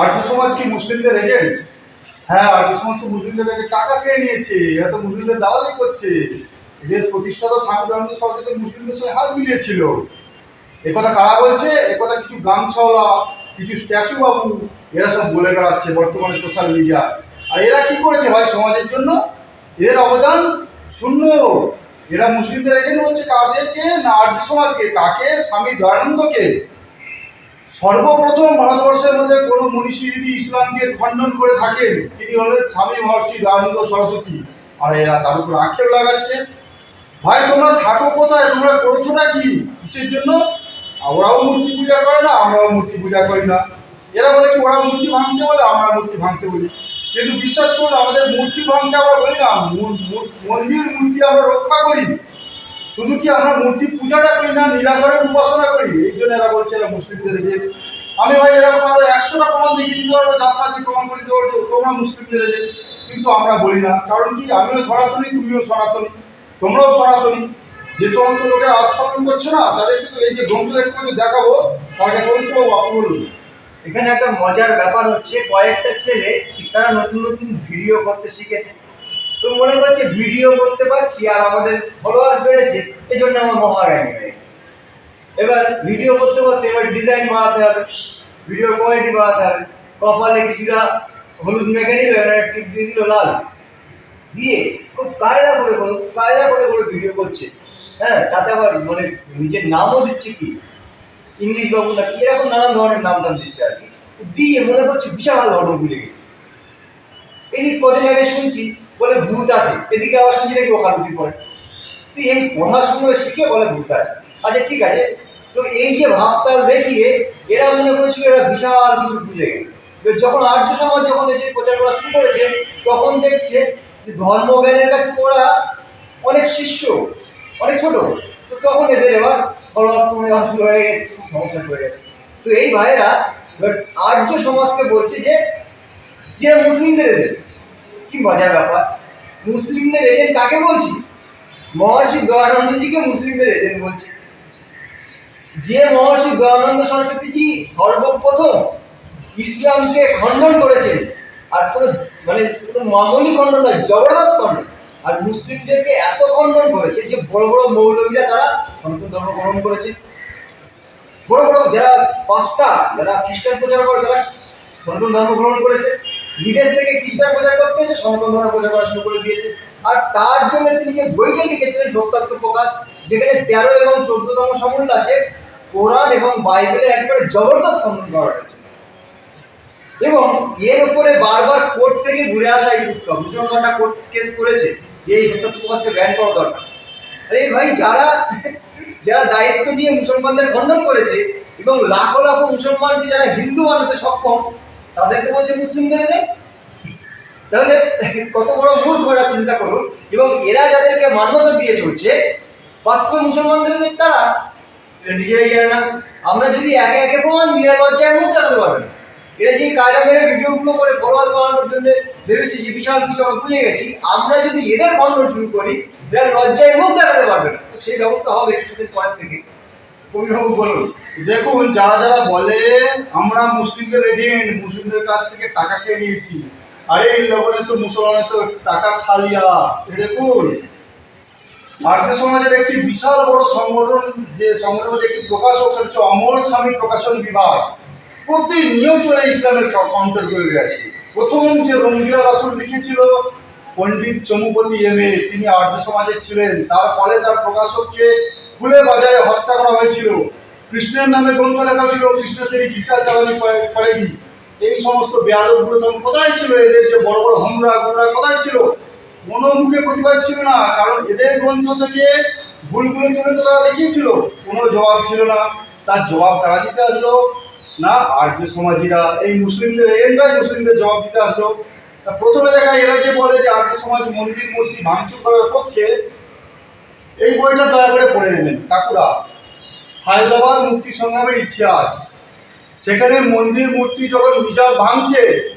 আর্য সমাজ কি মুসলিমদের এজেন্ট হ্যাঁ আর্য সমাজ তো মুসলিমদের কাছে টাকা খেয়ে নিয়েছে। এরা তো মুসলিমদের দালালি করছে। এদের প্রতিষ্ঠাতা স্বামী দয়ানন্দ সরস্বতী মুসলিমদের সঙ্গে হাত মিলিয়েছিল। একথা কারা বলছে? একথা কিছু গামছাওয়ালা, কিছু স্ট্যাচু বাবু, এরা সব বলে বেড়াচ্ছে বর্তমানে সোশ্যাল মিডিয়া আর এরা কি করেছে ভাই সমাজের জন্য? এদের অবদান শূন্য। এরা মুসলিমদের এজেন্ট হচ্ছে কাদেরকে? না আর্য সমাজকে? কাকে? স্বামী দয়ানন্দকে? সর্বপ্রথম ভারতবর্ষের মধ্যে কোনো মনীষী যদি ইসলামকে খণ্ডন করে থাকেন তিনি হলেন স্বামী মহর্ষি দয়ানন্দ সরস্বতী। আর এরা তার উপর আক্ষেপ লাগাচ্ছে। ভাই, তোমরা থাকো কোথায়? তোমরা করছোটা কি? কিসের জন্য? ওরাও মূর্তি পূজা করে না, আমরাও মূর্তি পূজা করি না। এরা বলে কি, ওরা মূর্তি ভাঙতে বলে, আমরা মূর্তি ভাঙতে বলি। কিন্তু বিশ্বাস করুন, আমাদের মূর্তি ভাঙতে আমরা বলি না। মন্দির মূর্তি আমরা রক্ষা করি। শুধু কি আমরা মূর্তি পূজাটা করি না নিরাকরের উপাসনা করি? এই জন্য এরা বলছে এরা মুসলিমদের যে আমি ভাই এরকম আরও একশোটা প্রমাণ দেখিয়ে দিতে পারব যার সাথে প্রমাণ করে দিতে পারব তোমরা মুসলিমদের যে কিন্তু আমরা বলি না, কারণ কি আমিও সনাতনী, তুমিও সনাতনী, তোমরাও সনাতনী। যে সমস্ত লোকের আজ পালন করছ না, তাদেরকে তো এই যে গ্রন্থ পাচ্ছ দেখাবো তাকে পবিত্র বলুন। এখানে একটা মজার ব্যাপার হচ্ছে, কয়েকটা ছেলে তারা নতুন নতুন ভিডিও করতে শিখেছে। তো মনে করছে ভিডিও করতে পারছি আর আমাদের ফলোয়ার বেড়েছে এই জন্য আমার মহারানী হয়ে গেছে এবার ভিডিও করতে করতে এবার ডিজাইন বাড়াতে হবে ভিডিওর কোয়ালিটি বাড়াতে হবে। কপালে কিছুটা হলুদ মেখে নিল, এবার টিপ দিয়ে দিল লাল। দিয়ে খুব কায়দা করে খুব কায়দা করে করে ভিডিও করছে। হ্যাঁ তাতে আবার মানে নিজের নামও দিচ্ছে কি? ইংলিশ বাবু না কি? এরকম নানান ধরনের নাম টাম দিচ্ছে আর কি। দিয়ে মনে করছে বিশাল ধর্ম ভুলে গেছে। এদিক কদিন আগে শুনছি বলে ভূত আছে। এদিকে আবার শুনছি নাকি ওকালতি পড়ে তো এই পড়াশুনো শিখে বলে ভূত আছে। আচ্ছা ঠিক আছে। তো এই যে ভাবতাল দেখিয়ে এরা মনে করেছিল এরা বিশাল কিছু বুঝে গেছে। যখন আর্য সমাজ যখন এসে প্রচার করা শুরু করেছে, তখন দেখছে যে ধর্মজ্ঞানের কাছে ওরা অনেক শিষ্য, অনেক ছোট। তো তখন এদের এবার ফলোয়ার্স কমে শুরু হয়ে গেছে, খুব সমস্যা পড়ে গেছে। তো এই ভাইয়েরা আর্য সমাজকে বলছে যে যে মুসলিমদের এজেন্ট কি মজার ব্যাপার? মুসলিমদের এজেন্ট কাকে বলছি? মহর্ষি দয়ানন্দজিকে মুসলিমদের এজেন্ট বলছে। যে মহর্ষি দয়ানন্দ সরস্বতীজি সর্বপ্রথম ইসলামকে খণ্ডন করেছেন, আর কোনো মানে কোনো মামুলি খণ্ডন নয়, জবরদস্ত খণ্ডন। আর মুসলিমদেরকে এত খণ্ডন করেছে যে বড় বড় মৌলবীরা তারা সনাতন ধর্ম গ্রহণ করেছে। বড় বড় যারা পাঁচটা, যারা খ্রিস্টান প্রচার করে তারা সনাতন ধর্ম গ্রহণ করেছে। বিদেশ থেকে খ্রিস্টান প্রচার করতে এসে সনাতন ধর্ম প্রচার করা শুরু করে দিয়েছে। আর তার জন্য তিনি যে বইটা লিখেছিলেন সত্যাত্ম প্রকাশ, যেখানে তেরো এবং চোদ্দতম সমুল্লাসে কোরআন এবং বাইবেলের একেবারে জবরদস্ত খণ্ডন করা হয়েছে। এবং এর উপরে বারবার কোর্ট থেকে ঘুরে আসা এই উৎসব, মুসলমানরা কোর্ট কেস করেছে যে এই সত্যাত্ম প্রকাশকে ব্যান করা দরকার। আরে ভাই, যারা যারা দায়িত্ব নিয়ে মুসলমানদের খণ্ডন করেছে এবং লাখো লাখো মুসলমানকে যারা হিন্দু বানাতে সক্ষম তাদেরকে বলছে মুসলিমদের যে। তাহলে কত বড় মূর্খ এরা, চিন্তা করুন। এবং এরা যাদেরকে মান্যতা দিয়ে চলছে, বাস্তবে মুসলমানদের যে তারা নিজেরাই জানে না। আমরা যদি একে একে প্রমাণ দিয়ে লজ্জায় মুখ জানতে পারবে না। এরা যে কায়দা মেরে ভিডিওগুলো করে ফলোয়ার বানানোর জন্য ভেবেছে যে বিশাল কিছু আমরা বুঝে গেছি, আমরা যদি এদের খণ্ডন শুরু করি, এরা লজ্জায় মুখ দেখাতে পারবে না। সেই ব্যবস্থা হবে কিছুদিন পরের থেকে। কবিরবাবু বলুন, দেখুন, যারা যারা বলে, আমরা মুসলিমদের এজেন্ট মুসলিমদের কাছ থেকে টাকা খেয়ে নিয়েছি, আরে লগনে তো মুসলমানের সব টাকা খালিয়া দেখুন আর্য সমাজের একটি বিশাল বড় সংগঠন, যে সংগঠনের একটি প্রকাশক হচ্ছে অমর স্বামী প্রকাশন বিভাগ। প্রতিনিয়ত এরা ইসলামের কাউন্টার করে গেছে। প্রথম যে রঙ্গিলা রাসুল লিখেছিল, পণ্ডিত চমুপতি এম এ, তিনি আর্য সমাজের ছিলেন। তারপরে তার প্রকাশককে খুলে বাজারে হত্যা করা হয়েছিল। কৃষ্ণের নামে গ্রন্থ লেখা হয়েছিল কৃষ্ণচেরি গীতা চালানি পড়েনি। এই সমস্ত বেয়াদবগুলো তখন কোথায় ছিল? এদের যে বড় বড় হমরা গুড়া কোথায় ছিল? কোনো মুখে প্রতিবাদ ছিল না, কারণ এদের গ্রন্থ থেকে ভুলগুলো তুলে তো তারা দেখিয়েছিল। কোনো জবাব ছিল না। তার জবাব তারা দিতে আসলো? না, আর্য সমাজীরা। এই মুসলিমদের এজেন্টরাই মুসলিমদের জবাব দিতে আসলো। প্রথমে দেখা এরা যে বলে যে আর্য সমাজ মন্দির মূর্তি ভাঙচুর করার পক্ষে এই বইটা দয়া করে পড়ে নেবেন। কাকুরা, হায়দ্রাবাদ মুক্তি সংগ্রামের ইতিহাস। সেখানে মন্দির, মূর্তি যখন নিজাম ভাঙছে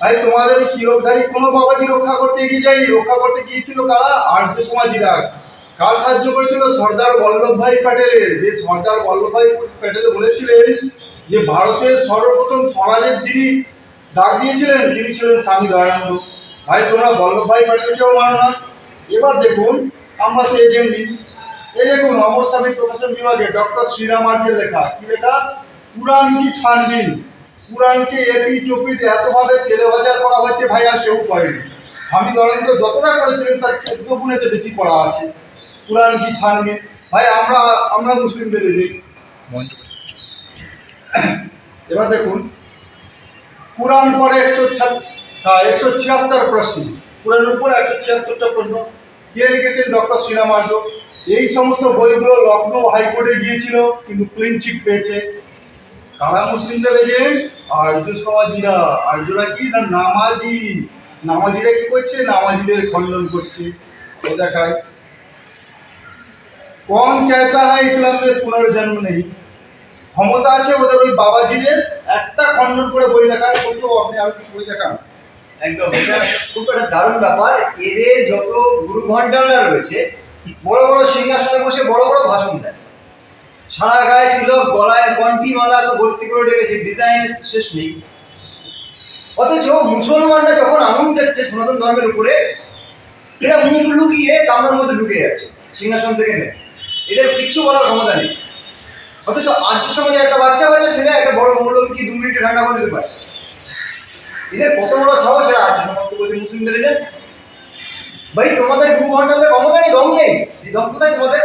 ভাই তোমাদের তিলকধারী কোনো বাবাজি রক্ষা করতে এগিয়ে যায়নি। রক্ষা করতে গিয়েছিল কারা? আর্য সমাজীরা। কার সাহায্য করেছিল? সর্দার বল্লভভাই প্যাটেলের। যে সর্দার বল্লভভাই প্যাটেল বলেছিলেন যে, ভারতের সর্বপ্রথম স্বরাজের যিনি ডাক দিয়েছিলেন, তিনি ছিলেন স্বামী দয়ানন্দ। ভাই, তোমরা বল্লভ ভাই পাটিলকেও মানো না। এবার দেখুন আমরা তো এজেন্ট নিই এই দেখুন অমর স্বামী প্রকাশন বিভাগে ডক্টর শ্রীরাম আর্যের লেখা। কি লেখা? পুরাণ কি ছানবিন? পুরাণকে এপি টপিতে এতভাবে তেলে বাজার করা হয়েছে ভাই, আর কেউ করেনি। স্বামী দয়ানন্দ যতটা করেছিলেন, তার চোদ্দ গুণেতে বেশি করা আছে। পুরাণ কি ছানবিন? ভাই, আমরা আমরা মুসলিমদের এবার দেখুন, কোরআন পরে একশো একশো ছিয়াত্তর প্রশ্ন। কোরআনের উপর একশো ছিয়াত্তরটা প্রশ্ন। কে লিখেছেন ডক্টর শ্রীরামার্য। এই সমস্ত বইগুলো লখনৌ হাইকোর্টে গিয়েছিল, কিন্তু ক্লিন চিট পেয়েছে। কারা মুসলিমদের এজেন্ট আর্য সমাজিরা। আর্যরা কি? না, নামাজি। নামাজিরা কি করছে? নামাজিদের খণ্ডন করছে। ও দেখায়। কম কেতা হয় ইসলামের পুনর্জন্ম নেই। ক্ষমতা আছে ওদের ওই বাবাজিদের। একটা খণ্ডন করে বই লেখার। প্রচুর আপনি আরও কিছু বই দেখান। একদম, এটা খুব একটা দারুণ ব্যাপার। এদের যত গুরু ঘন্টালরা রয়েছে, বড় বড় সিংহাসনে বসে বড় বড় ভাষণ দেয়। সারা গায়ে তিলক, গলায় কন্টি মালা তো ভর্তি করে রেখেছে ডিজাইনের শেষ নেই। অথচ মুসলমানরা যখন আঙুল উঠাচ্ছে সনাতন ধর্মের উপরে, এরা মুখ লুকিয়ে কামরার মধ্যে ঢুকে যাচ্ছে, সিংহাসন থেকে নেই এদের কিচ্ছু বলার ক্ষমতা নেই। অথচ আর্য সমাজে একটা বাচ্চা বাচ্চা ছেলে একটা বড় মৌলবীকে দু মিনিটে ঠান্ডা করে দিতে পারে। এদের কত বড় সাহস এরা আর্য সমাজকে বলছে মুসলিমদের এজেন্ট ভাই, তোমাদের গুরু ঘন্টাদের ক্ষমতা নেই, দম নেই। সেই দম কোথায় তোমাদের?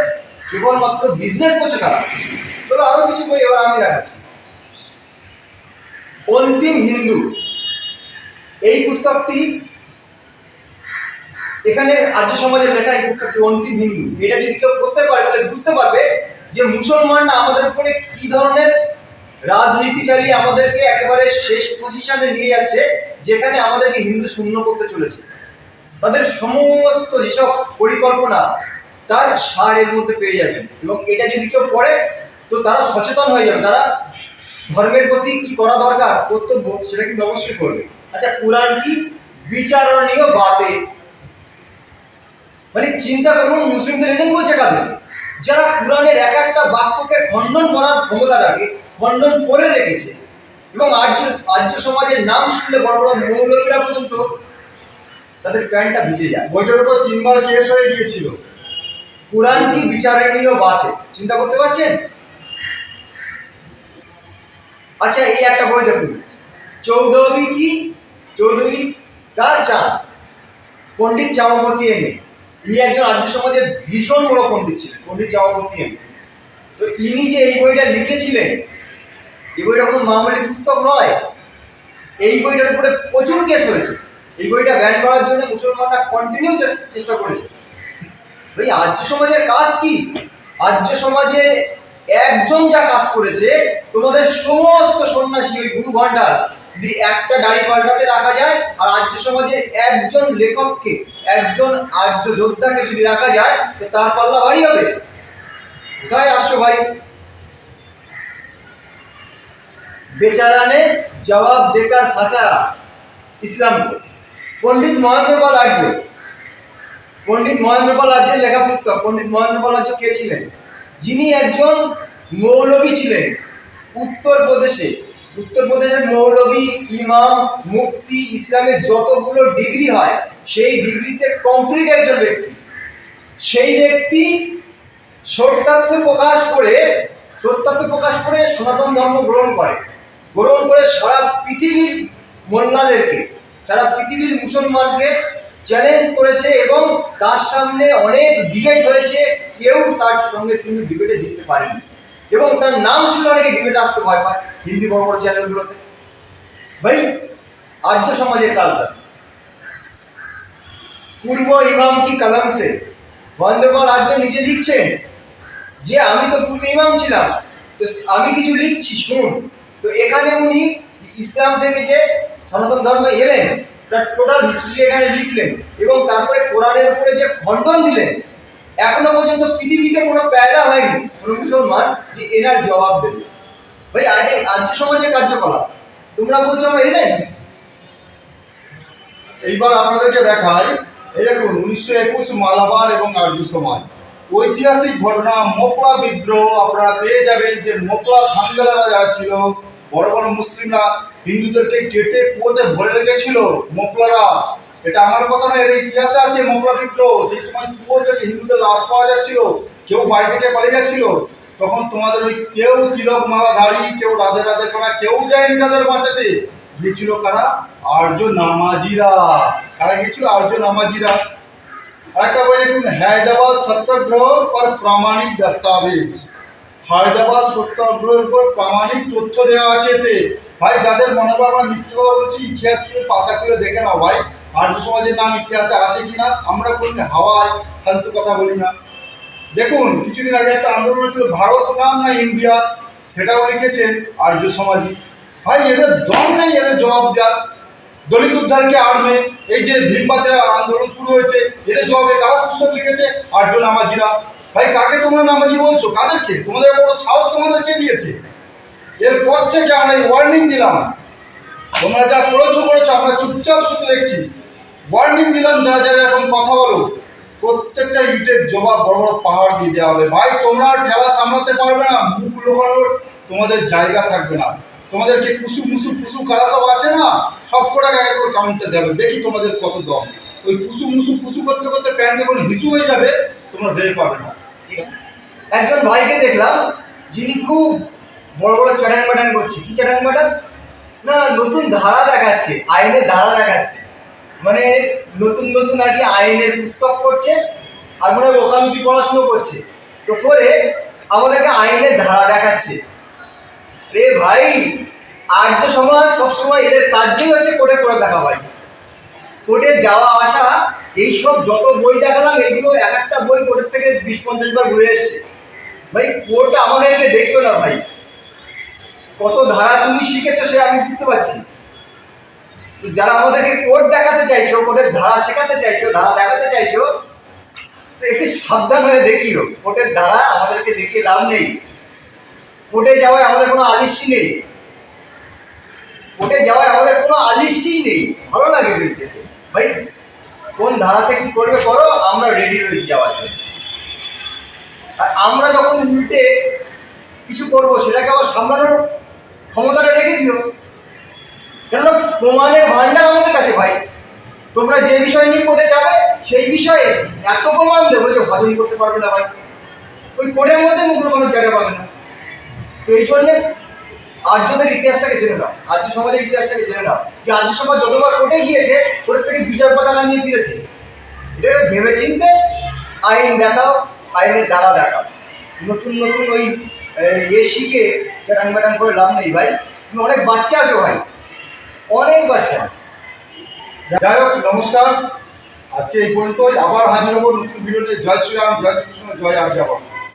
কেবলমাত্র বিজনেস করছে তারা। চলো আরও কিছু বই এবার আমি দেখাচ্ছি। অন্তিম হিন্দু। এই পুস্তকটি এখানে আর্য সমাজের লেখা এই পুস্তকটি অন্তিম হিন্দু। এটা যদি কেউ পড়তে পারে, তাহলে বুঝতে পারবে যে মুসলমানরা আমাদের উপরে কি ধরনের রাজনীতি চালিয়ে আমাদেরকে একেবারে শেষ পজিশনে নিয়ে যাচ্ছে, যেখানে আমাদেরকে হিন্দু শূন্য করতে চলেছে। তাদের সমস্ত যেসব পরিকল্পনা তার সার এর মধ্যে পেয়ে যাবেন। এবং এটা যদি কেউ পড়ে তো তারা সচেতন হয়ে যাবে। তারা ধর্মের প্রতি কি করা দরকার, কর্তব্য, সেটা কিন্তু অবশ্যই করবে। আচ্ছা কোরআন কি বিচারণীয় বাতে? মানে চিন্তা করুন, মুসলিমদের এজেন্ট বলছে কাদের? যারা কোরআনের এক একটা বাক্যকে খণ্ডন করার ক্ষমতা রাখে খণ্ডন করে রেখেছে। এবং আর্য আর্য সমাজের নাম শুনলে বড় বড় মৌলবীরা পর্যন্ত তাদের প্যান্টটা ভিজে যায়। বইটার উপর তিনবার কেস হয়ে গিয়েছিল। কোরআন কি বিচারণীয় বাতে? চিন্তা করতে পারছেন? আচ্ছা এই একটা বই দেখুন। চৌধবী কি? চৌধবী কার চাঁদ। পণ্ডিত চামাপতি এনে ইনি একজন আর্য সমাজের ভীষণ বড় পণ্ডিত ছিলেন, পণ্ডিত চামাপতি এনে তো ইনি যে এই বইটা লিখেছিলেন এই বইটা কোনো মামুলি পুস্তক নয়। এই বইটার উপরে প্রচুর কেস হয়েছে। এই বইটা ব্যান করার জন্য মুসলমানরা কন্টিনিউ চেষ্টা করেছে। ওই আর্য সমাজের কাজ কি? আর্য সমাজের একজন যা কাজ করেছে, তোমাদের সমস্ত সন্ন্যাসী ওই গুরু ঘণ্টার যদি একটা দাড়ি পাল্টাতে রাখা যায়, আর আর্য সমাজের একজন লেখককে, একজন আর্য যোদ্ধাকে যদি রাখা যায়, তো তার পাল্লা ভারী হবে। কোথায় আসছো ভাই? বেচারানে জবাব দেকার ফাঁসা ইসলাম। को পণ্ডিত মহেন্দ্রপাল আর্য। পণ্ডিত মহেন্দ্রপাল আর্যের লেখা পুস্তক। পণ্ডিত মহেন্দ্রপাল আর্য কে ছিলেন? যিনি একজন মৌলবী ছিলেন উত্তরপ্রদেশে উত্তরপ্রদেশের মৌলবী, ইমাম মুক্তি ইসলামের যতগুলো ডিগ্রি হয়, সেই ডিগ্রিতে কমপ্লিট একজন ব্যক্তি। সেই ব্যক্তি সত্যার্থ প্রকাশ করে, সত্যার্থ প্রকাশ করে সনাতন ধর্ম গ্রহণ করে। গ্রহণ করে সারা পৃথিবীর মোল্লাদেরকে, সারা পৃথিবীর মুসলমানকে চ্যালেঞ্জ করেছে এবং তার সামনে অনেক ডিবেট হয়েছে, কেউ তার সঙ্গে কিন্তু ডিবেটে জিততে পারেনি। এবং তার নাম শুনে অনেকে ডিবেটে আসতে ভয় পায়, হিন্দি বড় বড় চ্যানেলগুলোতে ভাই, আর্য সমাজের কালটা পূর্ব ইমাম কি কালাম সে? মহেন্দ্রপাল আর্য নিজে লিখছেন, যে আমি তো পূর্ব ইমাম ছিলাম, তো আমি কিছু লিখছি, শুনুন। তো এখানে উনি ইসলাম থেকে যে সনাতন ধর্মে এলেন, তার টোটাল হিস্ট্রি এখানে লিখলেন এবং তারপরে কোরআনের উপরে যে খণ্ডন দিলেন, এখনও পর্যন্ত পৃথিবীতে কোনো প্যায়দা হয়নি, কোনো মুসলমান যে এনার জবাব দেবে। ভাই আগে আর্য সমাজের কার্যকলাপ, তোমরা বলছো আমরা এজেন্ট এইবার আপনাদেরকে দেখাই, এই দেখুন, উনিশশো একুশ মালাবার এবং আর্য সমাজ। ঐতিহাসিক ঘটনা, মোকলা বিদ্রোহ, আপনারা পেয়ে যাবেন যে মোকলা থাঙ্গেলারা যারা ছিল বড় বড় মুসলিমরা হিন্দুদেরকে কেটে কুয়োতে ভরে রেখেছিল মোপলারা। এটা আমার কথা না এটা ইতিহাসে আছে মোপলা বিদ্রোহ। সেই সময় কুয়ো থেকে হিন্দুদের লাশ পাওয়া যাচ্ছিল, কেউ বাড়ি থেকে পালিয়ে যাচ্ছিল। তখন তোমাদের ওই কেউ তিলক মালা দাঁড়ি কেউ রাধে রাধে করা, কেউ যায়নি তাদের বাঁচাতে। গিয়েছিল কারা? আর্য নামাজিরা কারা গিয়েছিল? আর্য নামাজিরা আরেকটা বই লিখুন, হায়দ্রাবাদ সত্যাগ্রহ পর প্রামাণিক দস্তাবেজ। হায়দ্রাবাদ সত্যাগ্রহের উপর প্রামাণিক তথ্য দেওয়া আছে এতে। ভাই, যাদের মনে হয় আমরা মিথ্যে কথা বলছি, ইতিহাস পাতা খুলে দেখে নাও ভাই। আর্য সমাজের নাম ইতিহাসে আছে কি না আমরা কোন হাওয়ায় ফালতু কথা বলি না। দেখুন, কিছুদিন আগে একটা আন্দোলন হয়েছিল, ভারত নাম না ইন্ডিয়া, সেটাও লিখেছেন আর্য সমাজী ভাই, এদের দম নেই, এদের জবাব দেওয়ার। দলিত উদ্ধারকে আর্মে, এই যে ভীমবাদের আন্দোলন শুরু হয়েছে, এদের জবাবে কারা পুস্তক লিখেছে? আর্য নামাজিরা। ভাই, কাকে তোমরা নামাজি বলছো? কাদেরকে? তোমাদের কোনো সাহস তোমাদেরকে দিয়েছে? এরপর থেকে আমরা ওয়ার্নিং দিলাম। তোমরা যা করেছ করেছ, আমরা চুপচাপ শুধু দেখছি। ওয়ার্নিং দিলাম, যারা যারা এরকম কথা বলো, প্রত্যেকটা ইটের জবাব বড় বড় পাহাড় দিয়ে দেওয়া হবে। ভাই, তোমরা ঠেলা সামলাতে পারবে না, মুখ লোকানোর তোমাদের জায়গা থাকবে না। তোমাদেরকে কুসু মুসু কুসু কারা সব আছে না? সব কটাকে এক করে কাউন্টার দেবে। দেখি তোমাদের কত দম। ওই কুসু মুসু কুসু করতে করতে প্যান্ট যখন হিচু হয়ে যাবে, তোমরা ভেবে পাবে না। একজন ভাইকে দেখলাম, যিনি খুব বড় বড় চ্যাটাং ব্যাটাং করছে। কি চ্যাটাং ব্যাটাং না, নতুন ধারা দেখাচ্ছে, আইনের ধারা দেখাচ্ছে। মানে নতুন নতুন আর কি আইনের পুস্তক পড়ছে, আর মনে হয় ওকালতি পড়াশুনো করছে। তো করে আমাদেরকে আইনের ধারা দেখাচ্ছে। রে ভাই আর্য সমাজ সবসময় এদের কার্যই হচ্ছে কোর্টে করে দেখা ভাই কোর্টে যাওয়া আসা, এইসব যত বই দেখালাম, এইগুলো এক একটা বই কোর্টের থেকে বিশ পঞ্চাশ বার ঘুরে এসছে। ভাই, কোর্ট আমাদেরকে দেখিও না ভাই। কত ধারা তুমি শিখেছো সে আমি বুঝতে পারছি। তো যারা আমাদেরকে কোর্ট দেখাতে চাইছো, কোর্টের ধারা শেখাতে চাইছো, ধারা দেখাতে চাইছো, তো একটু সাবধান হয়ে দেখিও। কোর্টের ধারা আমাদেরকে দেখিয়ে লাভ নেই। কোর্টে যাওয়ায় আমাদের কোনো আলিস্যি নেই। যাওয়ায় আমাদের কোনো আলিস্যি নেই। ভালো লাগে দেখতে। ভাই, কোন ধারাতে কি করবে করো, আমরা রেডি রয়েছি যাওয়ার জন্য। আর আমরা যখন উল্টে কিছু করব, সেটাকে আবার সামলানোর ক্ষমতাটা রেখে দিও। কেননা প্রমাণের ভান্ডার আমাদের কাছে ভাই। তোমরা যে বিষয় নিয়ে কোর্টে যাবে, সেই বিষয়ে এত প্রমাণ দেবো যে হজম করতে পারবে না ভাই। ওই কোর্টের মধ্যে মুখ কোনো জায়গা পাবে না। তো এই জন্যে আর্যদের ইতিহাসটাকে জেনে নাও। আর্য সমাজের ইতিহাসটাকে জেনে নাও। যে আর্য সমাজ যতবার কোর্টে গিয়েছে, কোর্টের থেকে বিজয় পতাকা নিয়ে ফিরেছে। এটা ভেবে চিনতে আইন দেখাও, আইনের দ্বারা দেখাও। নতুন নতুন ওই ইয়ে শিখে চ্যাটাং ব্যাটাং করে লাভ নেই ভাই। তুমি অনেক বাচ্চা আছো ভাই। অনেক বাচ্চা যাই হোক, নমস্কার। আজকে এই পর্যন্তই। আবার হাজির হব নতুন ভিডিওতে জয় শ্রীরাম, জয় শ্রীকৃষ্ণ, জয় আর